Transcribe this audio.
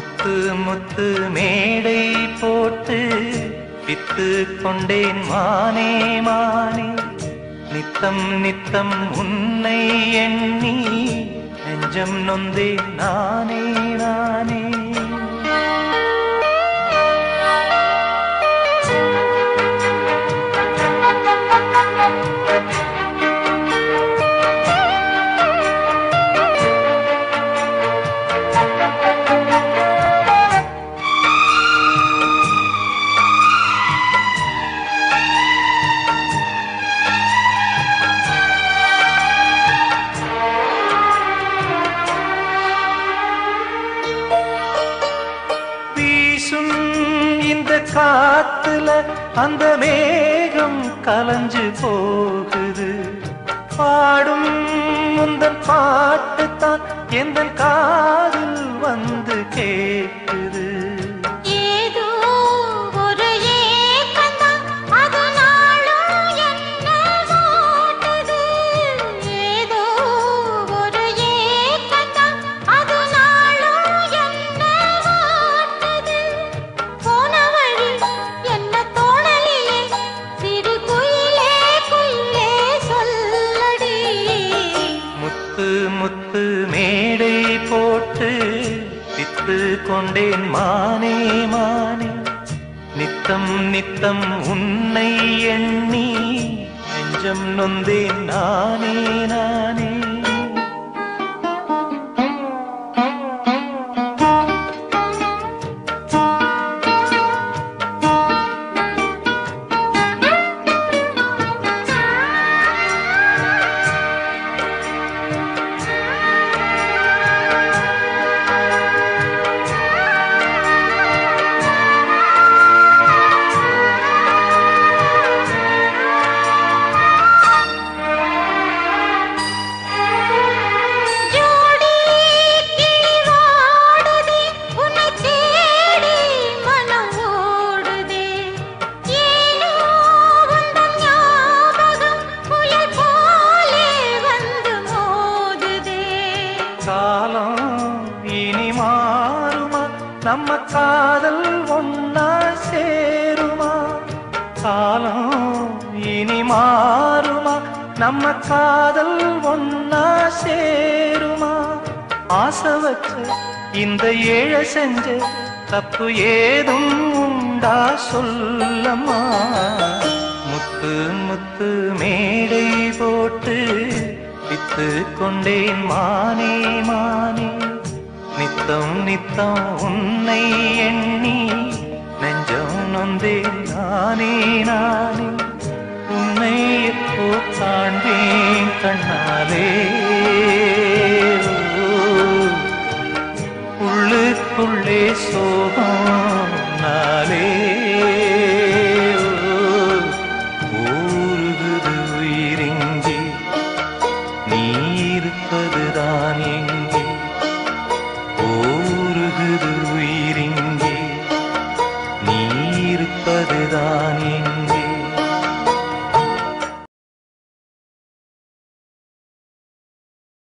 முத்து முத்து மேடை போட்டு வித்து கொண்டேன் மானே மானே. நித்தம் நித்தம் உன்னை எண்ணி நெஞ்சம் நொந்தேன் நானே நானே. காத்துல அந்த மேகம் கலஞ்சு போகுது. பாடும் முந்தன் பாட்டுத்தான் எந்த காதில் வந்து கேட்குது போட்டு வித்து கொண்டேன் மானே மானே. நித்தம் நித்தம் உன்னை எண்ணி நெஞ்சம் நொந்தேன் நானே நானே. நம்ம காதல் ஒன்னா சேருமா? காலம் இனி மாறுமா? நம்ம காதல் ஒன்னா சேருமா? ஆசை வச்ச இந்த ஏழ செஞ்ச தப்பு ஏதும் உண்டா சொல்லம்மா? முத்து முத்து மேடை போட்டு வித்து கொண்டேன் மானே. நித்தம் உன்னை எண்ணி நெஞ்சம் நொந்தே நானே நானே. உன்னை எப்போ காண்பேன் கண்ணாலே. உள்ளுக்குள்ளே சோகம் நாளே. ஊருகுது உயிரின்றி நீ இருப்பதுதான் எங்க? தானே